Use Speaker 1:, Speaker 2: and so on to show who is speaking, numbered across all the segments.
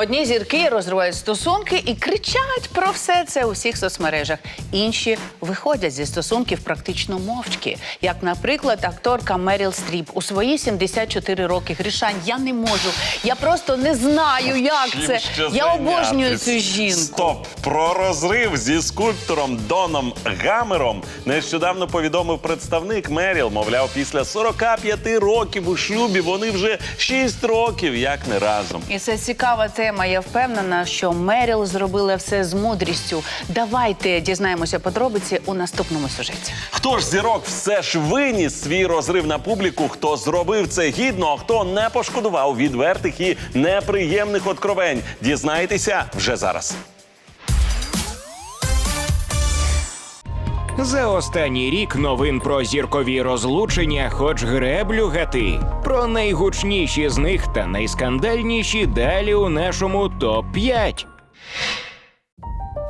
Speaker 1: Одні зірки розривають стосунки і кричать про все це у всіх соцмережах. Інші виходять зі стосунків практично мовчки. Як, наприклад, акторка Меріл Стріп у свої 74 роки. Грішань, я не можу. Я просто не знаю, як
Speaker 2: Чим
Speaker 1: це.
Speaker 2: ще
Speaker 1: Я обожнюю
Speaker 2: зайнятись?
Speaker 1: цю жінку.
Speaker 2: Стоп! Про розрив зі скульптором Доном Гамером нещодавно повідомив представник Меріл. Мовляв, після 45 років у шлюбі вони вже 6 років як не разом.
Speaker 1: І це цікава тема. Я впевнена, що Меріл зробила все з мудрістю. Давайте дізнаємося подробиці у наступному сюжеті.
Speaker 2: Хто ж зірок все ж виніс свій розрив на публіку? Хто зробив це гідно, а хто не пошкодував відвертих і неприємних откровень? Дізнайтеся вже зараз.
Speaker 3: За останній рік новин про зіркові розлучення, хоч греблю гати. Про найгучніші з них та найскандальніші далі у нашому топ 5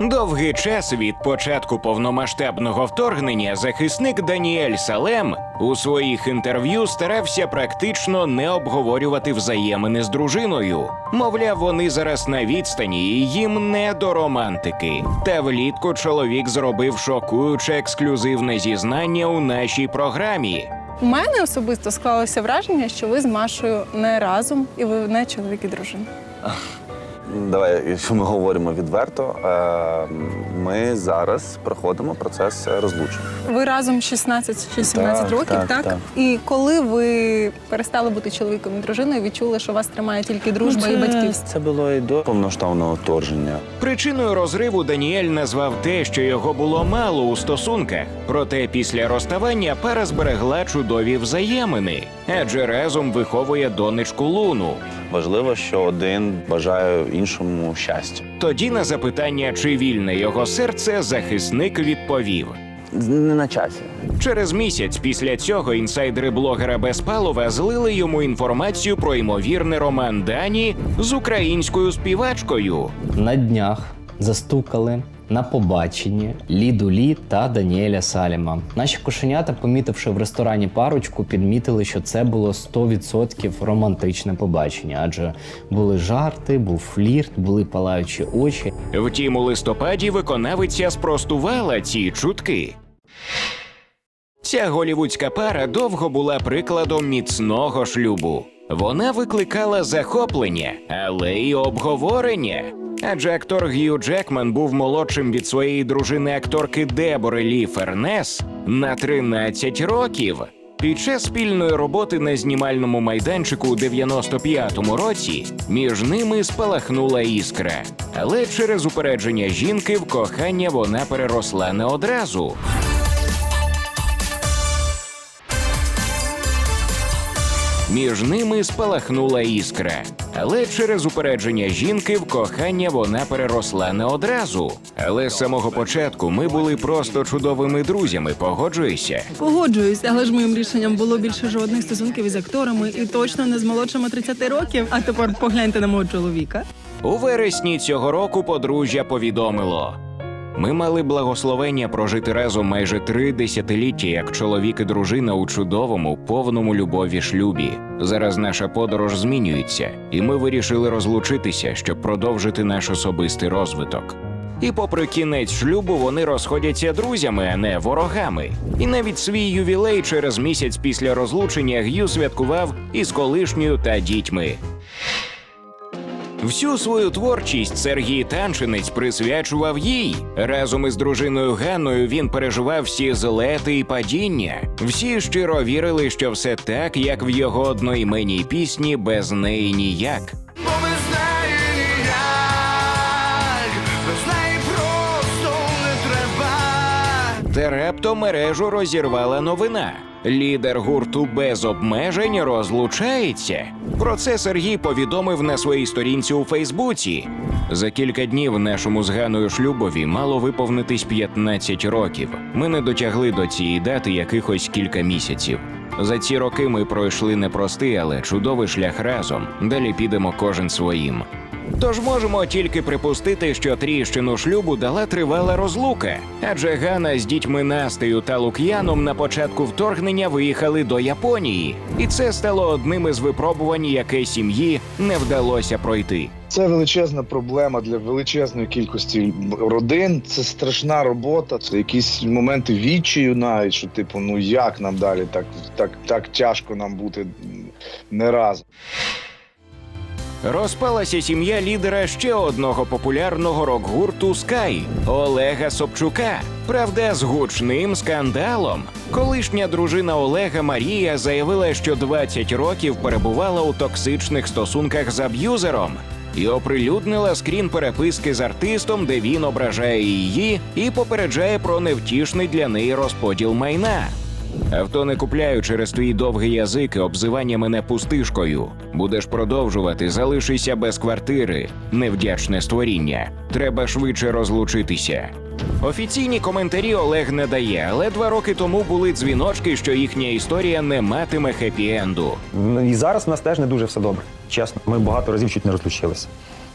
Speaker 3: Довгий час від початку повномасштабного вторгнення захисник Даніель Салем у своїх інтерв'ю старався практично не обговорювати взаємини з дружиною. Мовляв, вони зараз на відстані і їм не до романтики. Та влітку чоловік зробив шокуюче ексклюзивне зізнання у нашій програмі.
Speaker 4: У мене особисто склалося враження, що ви з Машою не разом і ви не чоловік і дружина.
Speaker 5: Давай, якщо ми говоримо відверто, е, ми зараз проходимо процес розлучення.
Speaker 4: Ви разом 16 чи 17
Speaker 5: Так,
Speaker 4: років,
Speaker 5: так,
Speaker 4: так,
Speaker 5: так.
Speaker 4: І коли ви перестали бути чоловіком і дружиною, відчули, що вас тримає тільки дружба і батьківство.
Speaker 5: Це було і до повноштовного вторгнення.
Speaker 3: Причиною розриву Даніель назвав те, що його було мало у стосунках. Проте після розставання пара зберегла чудові взаємини, адже разом виховує донечку Луну.
Speaker 5: Важливо, що один бажає іншому щастя.
Speaker 3: Тоді на запитання, чи вільне його серце, захисник відповів.
Speaker 5: Не на часі.
Speaker 3: Через місяць після цього інсайдери блогера Безпалова злили йому інформацію про ймовірний роман Дані з українською співачкою.
Speaker 6: На днях застукали на побаченні Ліду Лі та Даніеля Саліма. Наші кошенята, помітивши в ресторані парочку, підмітили, що це було 100% романтичне побачення, адже були жарти, був флірт, були палаючі очі.
Speaker 3: Втім, у листопаді виконавиця спростувала ці чутки. Ця голівудська пара довго була прикладом міцного шлюбу. Вона викликала захоплення, але й обговорення. Адже актор Гью Джекман був молодшим від своєї дружини акторки Дебори Лі Фернес на 13 років. Під час спільної роботи на знімальному майданчику у 95-му році між ними спалахнула іскра. Але через упередження жінки в кохання вона переросла не одразу. Між ними спалахнула іскра. Але через упередження жінки в кохання вона переросла не одразу. Але з самого початку ми були просто чудовими друзями, погоджуйся.
Speaker 7: Погоджуюсь, але ж моїм рішенням було більше жодних стосунків із акторами і точно не з молодшими 30 років. А тепер погляньте на мого чоловіка.
Speaker 3: У вересні цього року подружжя повідомило. Ми мали благословення прожити разом майже три десятиліття як чоловік і дружина у чудовому, повному любові шлюбі. Зараз наша подорож змінюється, і ми вирішили розлучитися, щоб продовжити наш особистий розвиток. І попри кінець шлюбу вони розходяться друзями, а не ворогами. І навіть свій ювілей через місяць після розлучення Г'ю святкував із колишньою та дітьми. Всю свою творчість Сергій Танчинець присвячував їй. Разом із дружиною Ганною він переживав всі злети і падіння. Всі щиро вірили, що все так, як в його одноіменній пісні без неї ніяк. Та раптом мережу розірвала новина. Лідер гурту без обмежень розлучається. Про це Сергій повідомив на своїй сторінці у Фейсбуці. За кілька днів нашому з Ганою шлюбові мало виповнитись 15 років. Ми не дотягли до цієї дати якихось кілька місяців. За ці роки ми пройшли непростий, але чудовий шлях разом. Далі підемо кожен своїм. Тож можемо тільки припустити, що тріщину шлюбу дала тривала розлука, адже Ганна з дітьми Настею та Лук'яном на початку вторгнення виїхали до Японії, і це стало одним із випробувань, яке сім'ї не вдалося пройти.
Speaker 8: Це величезна проблема для величезної кількості родин. Це страшна робота. Це якісь моменти відчаю, навіть що типу, ну як нам далі, так так, так тяжко нам бути не разом.
Speaker 3: Розпалася сім'я лідера ще одного популярного рок-гурту Sky Олега Собчука. Правда, з гучним скандалом. Колишня дружина Олега Марія заявила, що 20 років перебувала у токсичних стосунках з аб'юзером. І оприлюднила скрін переписки з артистом, де він ображає її і попереджає про невтішний для неї розподіл майна. Авто не купляю через твій довгий язик і обзивання мене пустишкою. Будеш продовжувати, залишися без квартири. Невдячне створіння. Треба швидше розлучитися. Офіційні коментарі Олег не дає, але два роки тому були дзвіночки, що їхня історія не матиме хеппі-енду.
Speaker 9: Ну, І зараз в нас теж не дуже все добре. Чесно, ми багато разів чуть не розлучилися.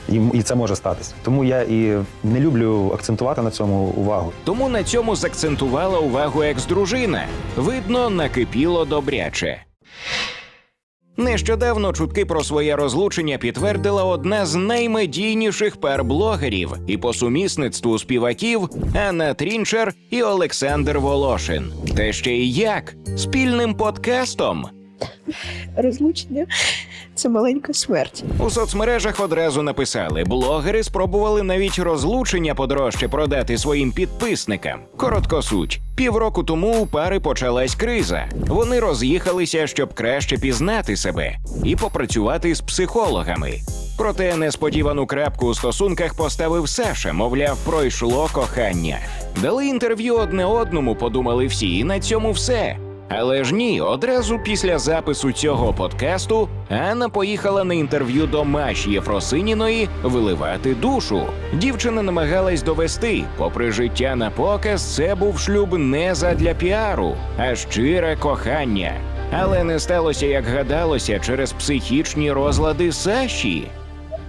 Speaker 9: І, і це може статися. Тому я і не люблю акцентувати на цьому увагу.
Speaker 3: Тому на цьому закцентувала увагу екс-дружина. Видно, накипіло добряче. Нещодавно чутки про своє розлучення підтвердила одна з наймедійніших пар блогерів і по сумісництву співаків Анна Трінчер і Олександр Волошин. Та ще й як спільним подкастом.
Speaker 10: Розлучення це маленька смерть.
Speaker 3: У соцмережах одразу написали: блогери спробували навіть розлучення подорожче продати своїм підписникам. Коротко суть. Півроку тому у пари почалась криза. Вони роз'їхалися, щоб краще пізнати себе і попрацювати з психологами. Проте несподівану крапку у стосунках поставив Саша, мовляв, пройшло кохання. Дали інтерв'ю одне одному, подумали всі, і на цьому все. Але ж ні, одразу після запису цього подкасту Анна поїхала на інтерв'ю до Маші Єфросиніної виливати душу. Дівчина намагалась довести, попри життя на показ, це був шлюб не задля піару, а щире кохання. Але не сталося, як гадалося, через психічні розлади Саші.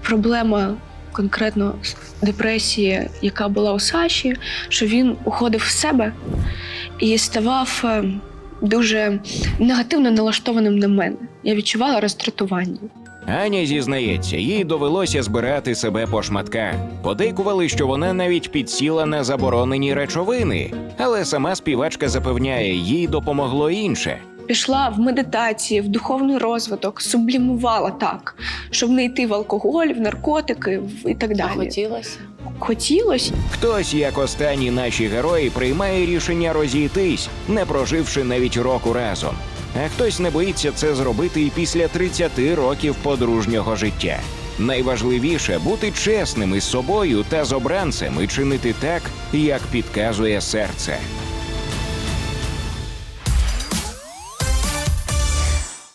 Speaker 10: Проблема конкретно депресії, яка була у Саші, що він уходив в себе і ставав е, дуже негативно налаштованим на мене. Я відчувала роздратування.
Speaker 3: Аня зізнається, їй довелося збирати себе по шматках. Подейкували, що вона навіть підсіла на заборонені речовини, але сама співачка запевняє, їй допомогло інше.
Speaker 10: Пішла в медитації, в духовний розвиток, сублімувала так, щоб не йти в алкоголь, в наркотики в- і так далі.
Speaker 1: Хотілося.
Speaker 10: Хотілося,
Speaker 3: Хтось, як останні наші герої, приймає рішення розійтись, не проживши навіть року разом. А хтось не боїться це зробити і після 30 років подружнього життя. Найважливіше бути чесним із собою та з обранцем і чинити так, як підказує серце.